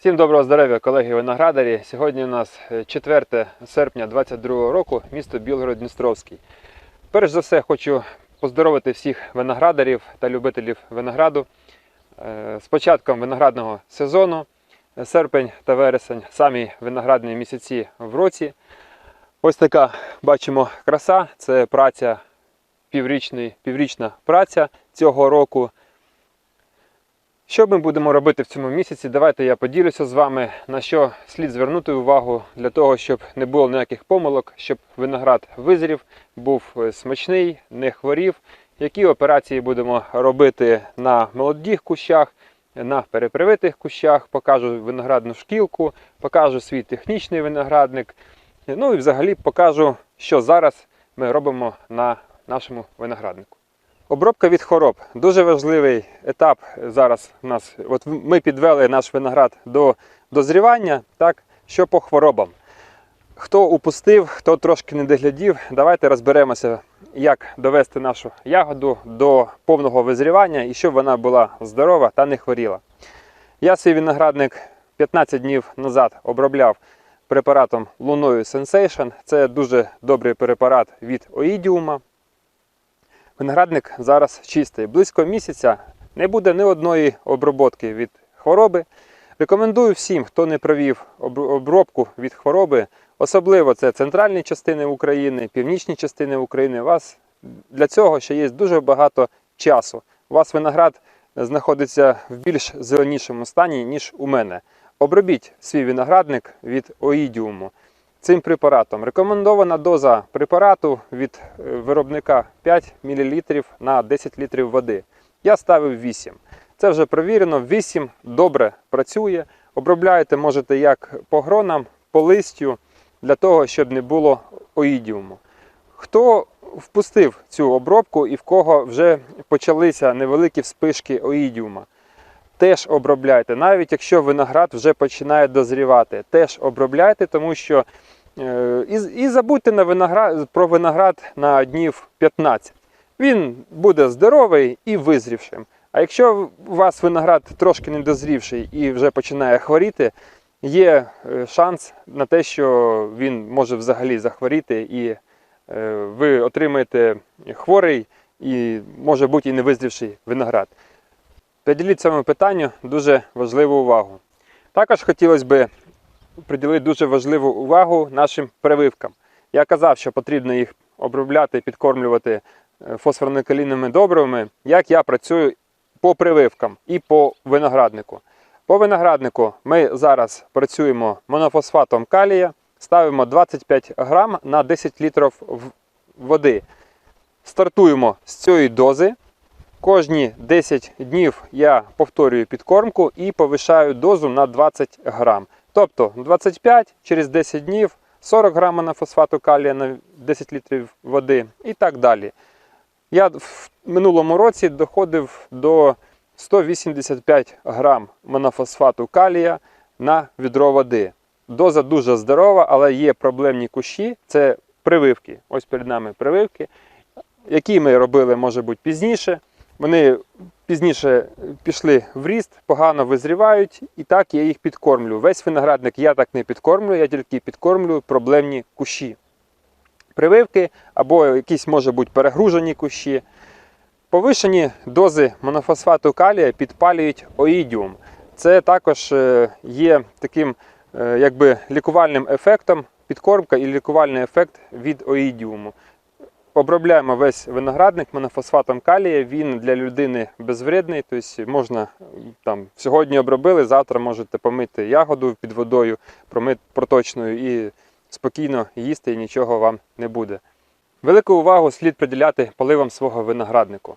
Всім доброго здоров'я, колеги виноградарі. Сьогодні у нас е, 4 серпня 2022 року, місто Білгород-Дністровський. Перш за все, хочу поздоровити всіх виноградарів та любителів винограду е, з початком виноградного сезону. Е, Серпень та вересень самі виноградні місяці в році. Ось така бачимо краса. Це праця піврічна праця цього року. Що ми будемо робити в цьому місяці? Давайте я поділюся з вами, на що слід звернути увагу для того, щоб не було ніяких помилок, щоб виноград визрів, був е, смачний, не хворів. Які операції будемо робити на молодих кущах, на перепривитих кущах, покажу виноградну шкілку, покажу свій технічний виноградник. Ну і взагалі покажу, що зараз ми робимо на нашому винограднику. Обробка від хвороб дуже важливий етап зараз у нас. От ми підвели наш виноград до дозрівання, так, що по хворобам. Хто упустив, хто трошки не доглядів, давайте розберемося, як довести нашу ягоду до повного визрівання і щоб вона була здорова та не хворіла. Я свій виноградник 15 днів назад обробляв препаратом Луною Sensation. Це дуже добрий препарат від Оїдіума. Виноградник зараз чистий. Близько місяця не буде ні одної оброботки від хвороби. Рекомендую всім, хто не провів обробку від хвороби, особливо це центральні частини України, північні частини України. У вас для цього ще є дуже багато часу. У вас виноград знаходиться в більш зеленішому стані, ніж у мене. Обробіть свій виноградник від оїдіуму цим препаратом. Рекомендована доза препарату від е, виробника 5 мл на 10 літрів води. Я ставив 8. Це вже провірено. 8 добре працює. Обробляєте можете як по гронам, по листю, для того, щоб не було оїдіуму. Хто впустив цю обробку і в кого вже почалися невеликі вспишки оїдіума? Теж обробляйте, навіть якщо виноград вже починає дозрівати, теж обробляйте, тому що е, і, і забудьте на виноград, про виноград на днів 15. Він буде здоровий і визрівшим. А якщо у вас виноград трошки недозрівший і вже починає хворіти, є е, шанс на те, що він може взагалі захворіти, і е, ви отримаєте хворий і може бути і невизрівший виноград. Приділіть цьому питанню дуже важливу увагу. Також хотілося б приділити дуже важливу увагу нашим прививкам. Я казав, що потрібно їх обробляти, і підкормлювати е, фосфорно-калійними добривами, як я працюю по прививкам і по винограднику. По винограднику ми зараз працюємо монофосфатом калія, ставимо 25 грам на 10 літрів води. Стартуємо з цієї дози. Кожні 10 днів я повторюю підкормку і повишаю дозу на 20 грам. Тобто 25 через 10 днів 40 грам на фосфату калія на 10 літрів води і так далі. Я в минулому році доходив до 185 грам монофосфату калія на відро води. Доза дуже здорова, але є проблемні кущі. Це прививки. Ось перед нами прививки, які ми робили, може бути, пізніше. Вони пізніше пішли в ріст, погано визрівають, і так я їх підкормлю. Весь виноградник я так не підкормлю, я тільки підкормлюю проблемні кущі. Прививки або якісь, може бути, перегружені кущі. Повишені дози монофосфату калія підпалюють оїдіум. Це також е, є таким е, якби, лікувальним ефектом, підкормка і лікувальний ефект від оїдіуму. Обробляємо весь виноградник монофосфатом калія. Він для людини безвредний, тобто можна там сьогодні обробили, завтра можете помити ягоду під водою, проточною і спокійно їсти, і нічого вам не буде. Велику увагу слід приділяти поливам свого винограднику.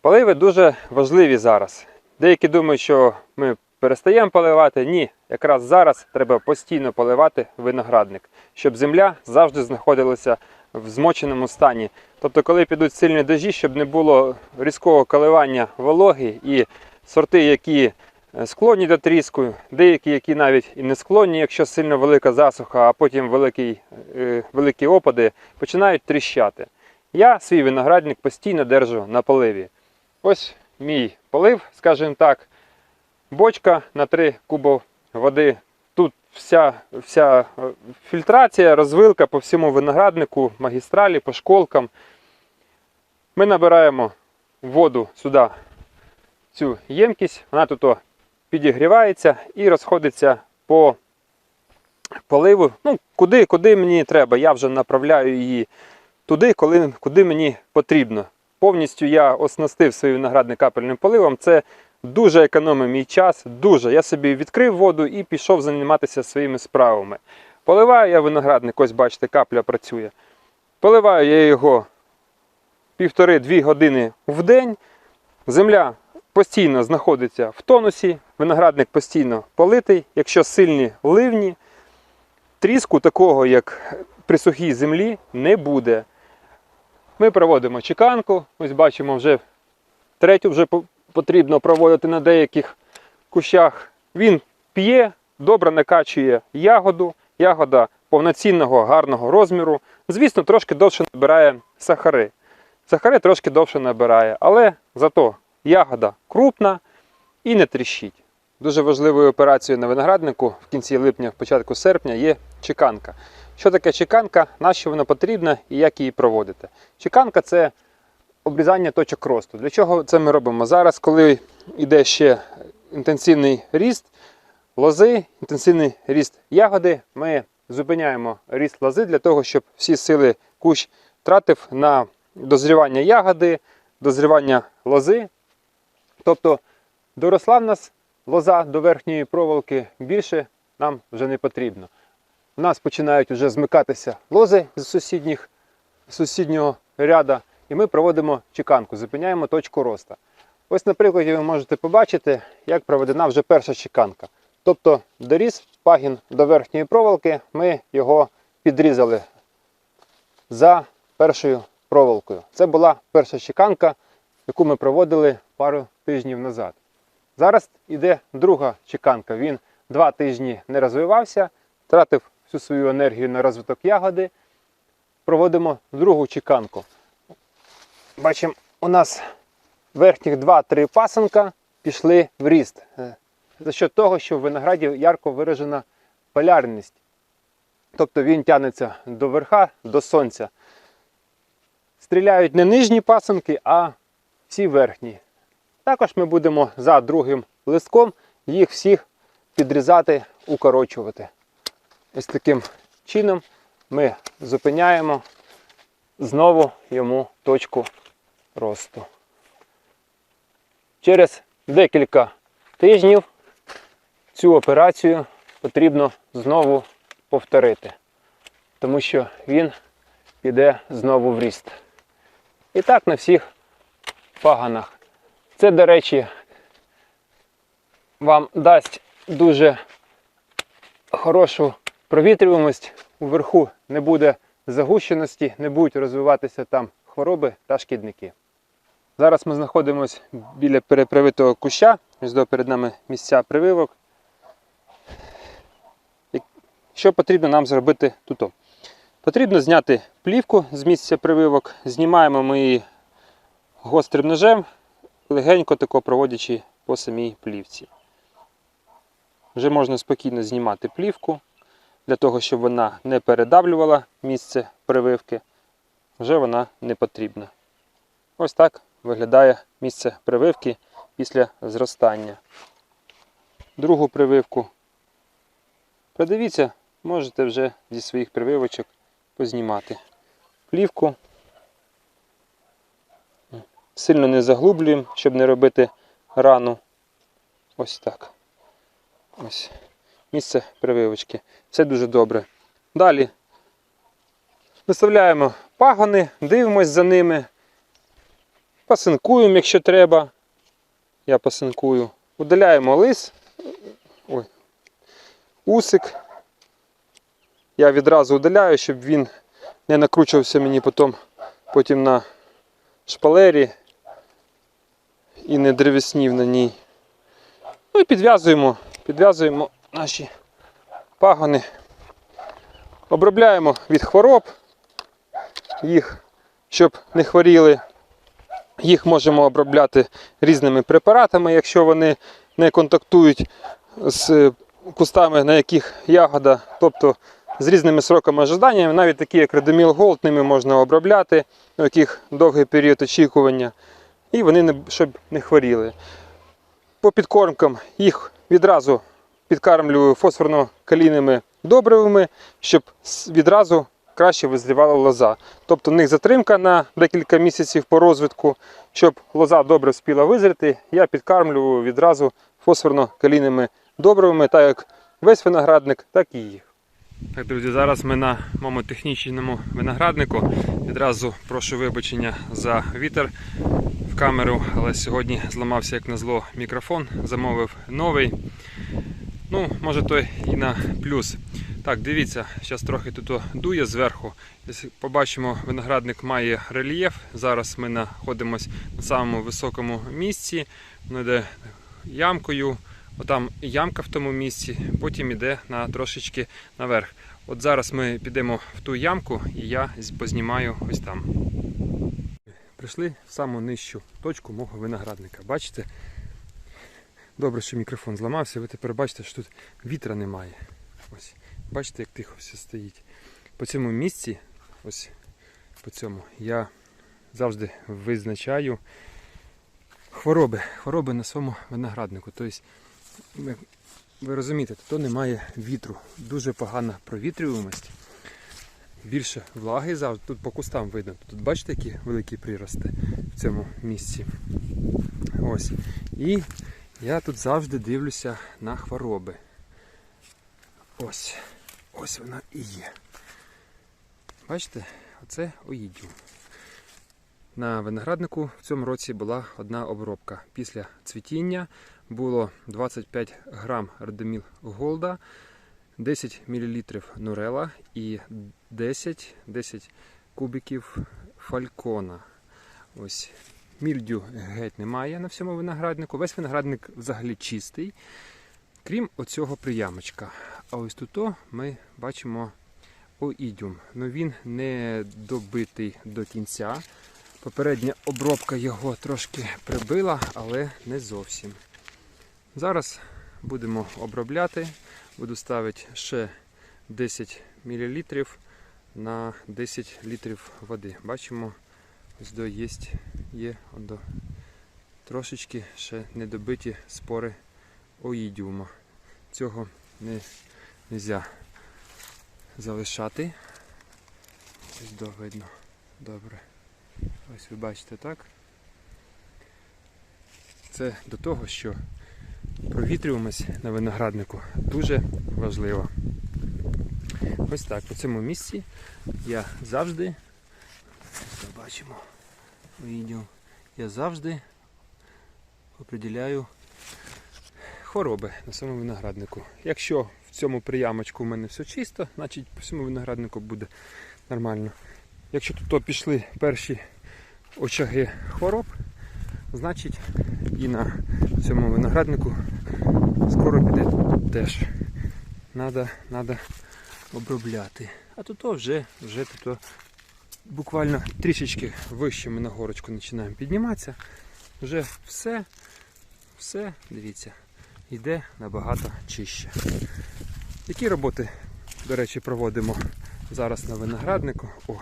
Поливи дуже важливі зараз. Деякі думають, що ми перестаємо поливати. Ні, якраз зараз треба постійно поливати виноградник, щоб земля завжди знаходилася в змоченому стані. Тобто, коли підуть сильні дощі, щоб не було різкого коливання вологи і сорти, які е, склонні до тріску, деякі, які навіть і не склонні, якщо сильно велика засуха, а потім великий, е, великі опади, починають тріщати. Я свій виноградник постійно держу на поливі. Ось мій полив, скажімо так, бочка на 3 кубов води. Вся, вся е, фільтрація, розвилка по всьому винограднику, магістралі, по школкам. Ми набираємо воду сюди, цю ємкість, вона тут підігрівається і розходиться по поливу. Ну, куди, куди мені треба. Я вже направляю її туди, коли, куди мені потрібно. Повністю я оснастив свій виноградник капельним поливом. Це дуже економить мій час. Дуже. Я собі відкрив воду і пішов займатися своїми справами. Поливаю я виноградник, ось бачите, капля працює. Поливаю я його півтори-дві години в день. Земля постійно знаходиться в тонусі, виноградник постійно политий. Якщо сильні ливні, тріску такого, як при сухій землі, не буде. Ми проводимо чеканку. Ось бачимо, вже третю вже потрібно проводити на деяких кущах. Він п'є, добре накачує ягоду. Ягода повноцінного гарного розміру. Звісно, трошки довше набирає сахари. Сахари трошки довше набирає, але зато ягода крупна і не тріщить. Дуже важливою операцією на винограднику в кінці липня, в початку серпня є чеканка. Що таке чеканка, на що вона потрібна і як її проводити? Чеканка це обрізання точок росту. Для чого це ми робимо? Зараз, коли йде ще інтенсивний ріст лози, інтенсивний ріст ягоди, ми зупиняємо ріст лози для того, щоб всі сили кущ тратив на дозрівання ягоди, дозрівання лози. Тобто доросла в нас лоза до верхньої проволоки, більше нам вже не потрібно. У нас починають вже змикатися лози з сусідніх, сусіднього ряда, і ми проводимо чеканку, зупиняємо точку росту. Ось на прикладі ви можете побачити, як проведена вже перша чеканка. Тобто доріс пагін до верхньої проволоки, ми його підрізали за першою проволокою. Це була перша чеканка, яку ми проводили пару тижнів назад. Зараз іде друга чеканка. Він два тижні не розвивався, тратив всю свою енергію на розвиток ягоди. Проводимо другу чеканку. Бачимо, у нас верхніх 2-3 пасенка пішли в ріст. Е, За що того, що в винограді ярко виражена полярність. Тобто він тягнеться до верха, до сонця. Стріляють не нижні пасенки, а всі верхні. Також ми будемо за другим листком їх всіх підрізати, укорочувати. Ось таким чином ми зупиняємо знову йому точку росту. Через декілька тижнів цю операцію потрібно знову повторити, тому що він піде знову в ріст. І так на всіх паганах. Це, до речі, вам дасть дуже хорошу провітрюваність. Уверху не буде загущеності, не будуть розвиватися там хвороби та шкідники. Зараз ми знаходимося біля перепривитого куща. Ось перед нами місця прививок. Що потрібно нам зробити тут? Потрібно зняти плівку з місця прививок. Знімаємо ми її гострим ножем, легенько тако проводячи по самій плівці. Вже можна спокійно знімати плівку для того, щоб вона не передавлювала місце прививки. Вже вона не потрібна. Ось так виглядає місце прививки після зростання. Другу прививку. Придивіться, можете вже зі своїх прививочок познімати плівку. Сильно не заглублюємо, щоб не робити рану. Ось так. Ось місце прививочки. Все дуже добре. Далі виставляємо пагони, дивимось за ними. Пасинкуємо, якщо треба. Я пасинкую. Удаляємо лис. Ой. Усик. Я відразу удаляю, щоб він не накручувався мені потім, потім на шпалері і не древеснів на ній. Ну і підв'язуємо, підв'язуємо наші пагони. Обробляємо від хвороб їх, щоб не хворіли. Їх можемо обробляти різними препаратами, якщо вони не контактують з кустами, на яких ягода, тобто з різними сроками ожидання, навіть такі, як Радоміл Голд, ними можна обробляти, у яких довгий період очікування, і вони не, щоб не хворіли. По підкормкам їх відразу підкармлюю фосфорно-калійними добривами, щоб відразу краще визрівала лоза. Тобто в них затримка на декілька місяців по розвитку, щоб лоза добре вспіла визріти, я підкармлюю відразу фосфорно-калійними добривами, так як весь виноградник, так і їх. Так, друзі, зараз ми на моєму технічному винограднику. Відразу прошу вибачення за вітер в камеру, але сьогодні зламався як назло мікрофон, замовив новий. Ну, може той і на плюс. Так, дивіться, зараз трохи тут дує зверху. Побачимо, виноградник має рельєф. Зараз ми знаходимося на самому високому місці. Воно йде ямкою. Отам ямка в тому місці, потім йде на трошечки наверх. От зараз ми підемо в ту ямку і я познімаю ось там. Прийшли в саму нижчу точку мого виноградника. Бачите? Добре, що мікрофон зламався. Ви тепер бачите, що тут вітра немає. Ось. Бачите, як тихо все стоїть. По цьому місці, ось по цьому, я завжди визначаю хвороби, хвороби на своєму винограднику. Тобто, ви- розумієте, тут немає вітру, дуже погана провітрюваність. Більше влаги завжди. Тут по кустам видно. Тут бачите, які великі прирости в цьому місці. Ось. І я тут завжди дивлюся на хвороби. Ось. Ось вона і є. Бачите, оце оїдіум. На винограднику в цьому році була одна обробка. Після цвітіння було 25 грам Радоміл Голда, 10 мл Нурела і 10, 10 кубиків фалькона. Ось мільдю геть немає на всьому винограднику. Весь виноградник взагалі чистий, крім оцього приямочка. А ось тут ми бачимо оїдіум. Ну він не добитий до кінця. Попередня обробка його трошки прибила, але не зовсім. Зараз будемо обробляти. Буду ставити ще 10 мл на 10 літрів води. Бачимо, ось до є, є до трошечки ще недобиті спори оїдіума. Цього не можна залишати. Ось видно. Добре. Ось ви бачите так. Це до того, що провітрюємось на винограднику дуже важливо. Ось так, по цьому місці я завжди, ось бачимо відео, я завжди определяю хвороби на своєму винограднику. Якщо в цьому приямочку у мене все чисто, значить по всьому винограднику буде нормально. Якщо тут пішли перші очаги хвороб, значить і на цьому винограднику скоро піде теж. Надо, надо обробляти. А тут вже, вже тут буквально трішечки вище ми на горочку починаємо підніматися. Вже все, все, дивіться, йде набагато чище. Які роботи, до речі, проводимо зараз на винограднику? О,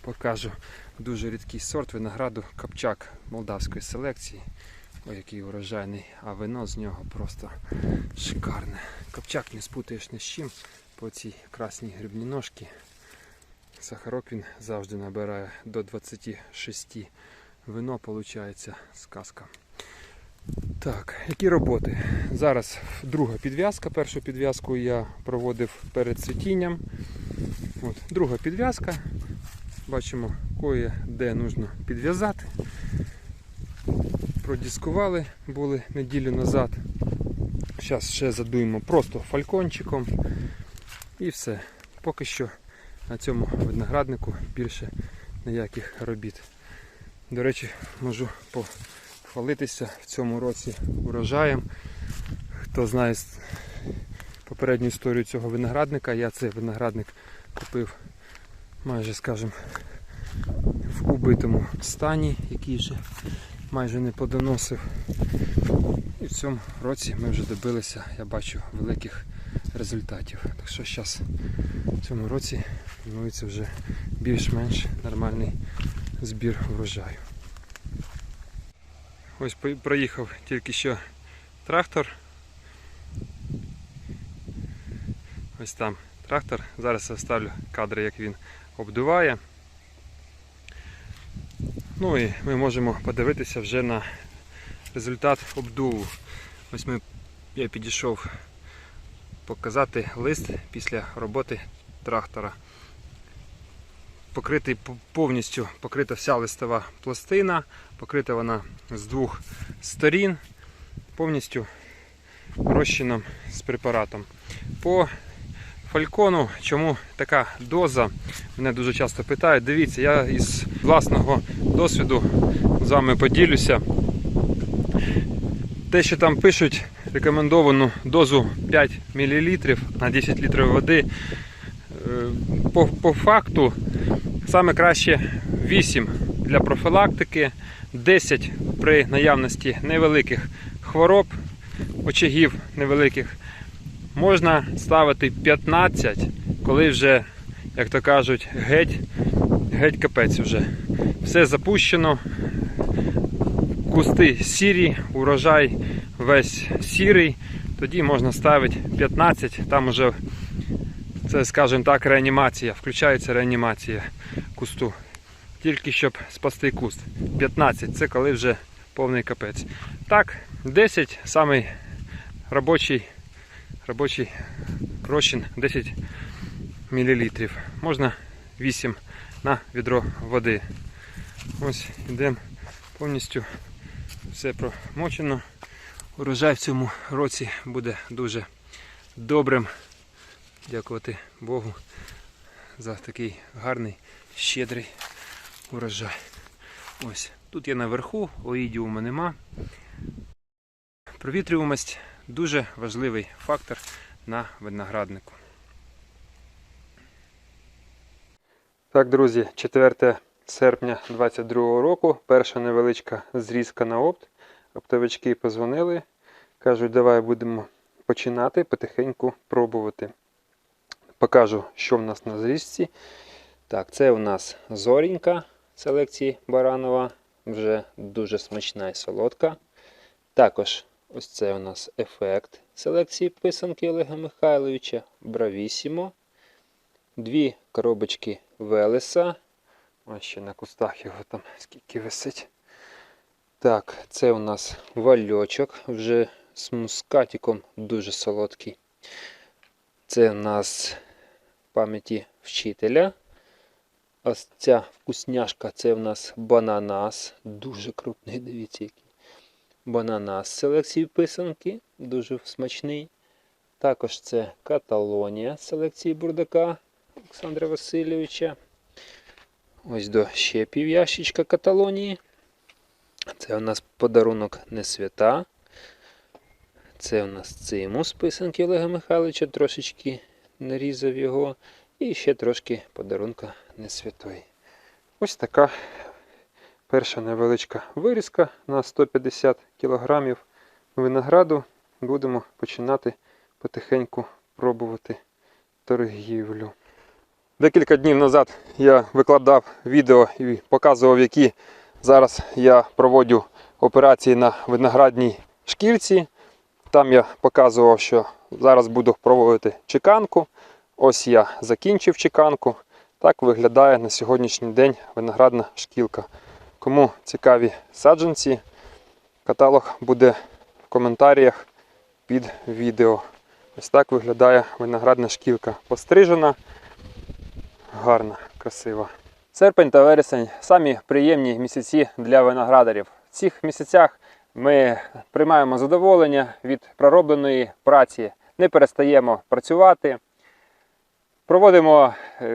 покажу дуже рідкий сорт винограду капчак молдавської селекції. Ой, який урожайний, а вино з нього просто шикарне. Капчак не спутаєш ні з чим по цій красній грибній ножці. Сахарок він завжди набирає до 26. Вино виходить сказка. Так, які роботи? Зараз друга підв'язка. Першу підв'язку я проводив перед цвітінням. От, друга підв'язка. Бачимо, кое де нужно підв'язати. Продіскували були неділю назад. Зараз ще задуємо просто фалькончиком. І все. Поки що на цьому винограднику більше ніяких робіт. До речі, можу похвалитися в цьому році урожаєм. Хто знає попередню історію цього виноградника, я цей виноградник купив майже, скажімо, в убитому стані, який вже майже не подоносив. І в цьому році ми вже добилися, я бачу, великих результатів. Так що зараз в цьому році планується вже більш-менш нормальний збір врожаю. Ось проїхав тільки що трактор. Ось там трактор. Зараз я вставлю кадри, як він обдуває. Ну і ми можемо подивитися вже на результат обдуву. Ось ми, я підійшов показати лист після роботи трактора. Покритий повністю покрита вся листова пластина, покрита вона з двох сторін, повністю розчином з препаратом. По фалькону, чому така доза? Мене дуже часто питають. Дивіться, я із власного досвіду з вами поділюся. Те, що там пишуть рекомендовану дозу 5 мл на 10 літрів води, е, по, по факту саме краще 8 для профілактики, 10 при наявності невеликих хвороб, очагів невеликих. Можна ставити 15, коли вже, як то кажуть, геть, геть капець вже. Все запущено, кусти сірі, урожай весь сірий, тоді можна ставити 15, там уже це, скажімо так, реанімація, включається реанімація кусту. Тільки щоб спасти куст. 15 це коли вже повний капець. Так, 10 самий робочий, робочий розчин 10 мл. Можна 8 на відро води. Ось йдемо повністю все промочено. Урожай в цьому році буде дуже добрим. Дякувати Богу за такий гарний, щедрий урожай. Ось тут є наверху, оїдіума нема. Провітрюваність дуже важливий фактор на винограднику. Так, друзі, 4 серпня 2022 року. Перша невеличка зрізка на опт. Оптовички позвонили. Кажуть, давай будемо починати потихеньку пробувати. Покажу, що в нас на зрізці. Так, це у нас зорінька селекції Баранова. Вже дуже смачна і солодка. Також ось це у нас ефект селекції писанки Олега Михайловича. Бравісімо. Дві коробочки Велеса. Ось ще на кустах його там скільки висить. Так, це у нас вальочок, вже з мускатиком дуже солодкий. Це у нас пам'яті вчителя. Ось ця вкусняшка це у нас бананас. Дуже крупний, дивіться який. Бананас селекції писанки, дуже смачний. Також це Каталонія селекції бурдака Олександра Васильовича. Ось до ще пів ящичка Каталонії. Це у нас подарунок не свята. Це у нас цимус писанки Олега Михайловича, трошечки нарізав його. І ще трошки подарунка не святої. Ось така перша невеличка вирізка на 150 кг винограду. Будемо починати потихеньку пробувати торгівлю. Декілька днів назад я викладав відео і показував, які зараз я проводжу операції на виноградній шкірці. Там я показував, що зараз буду проводити чеканку. Ось я закінчив чеканку. Так виглядає на сьогоднішній день виноградна шкілка. Кому цікаві саджанці, каталог буде в коментарях під відео. Ось так виглядає виноградна шкілка. Пострижена, гарна, красива. Серпень та вересень самі приємні місяці для виноградарів. В цих місяцях ми приймаємо задоволення від проробленої праці, не перестаємо працювати. Проводимо е,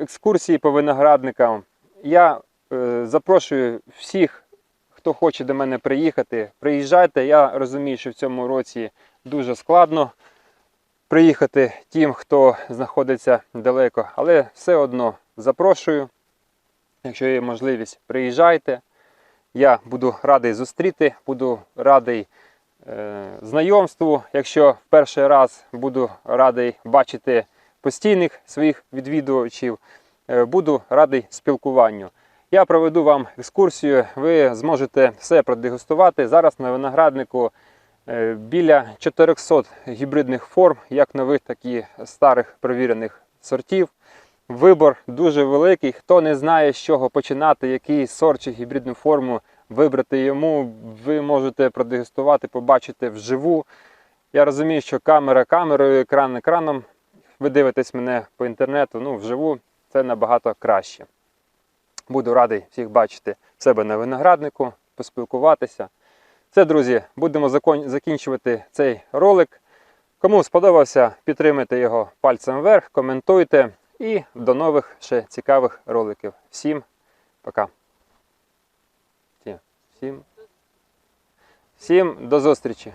екскурсії по виноградникам. Я е, запрошую всіх, хто хоче до мене приїхати. Приїжджайте. Я розумію, що в цьому році дуже складно приїхати тим, хто знаходиться далеко. Але все одно запрошую. Якщо є можливість, приїжджайте. Я буду радий зустріти, буду радий е, знайомству. Якщо в перший раз буду радий бачити постійних своїх відвідувачів, е, буду радий спілкуванню. Я проведу вам екскурсію, ви зможете все продегустувати. Зараз на винограднику е, біля 400 гібридних форм, як нових, так і старих провірених сортів. Вибор дуже великий. Хто не знає, з чого починати, який сорт чи гібридну форму вибрати йому, ви можете продегустувати, побачити вживу. Я розумію, що камера камерою, екран екраном. Ви дивитесь мене по інтернету, ну вживу це набагато краще. Буду радий всіх бачити себе на винограднику, поспілкуватися. Це, друзі, будемо закінчувати цей ролик. Кому сподобався, підтримайте його пальцем вверх, коментуйте і до нових ще цікавих роликів. Всім пока. Всім, всім до зустрічі!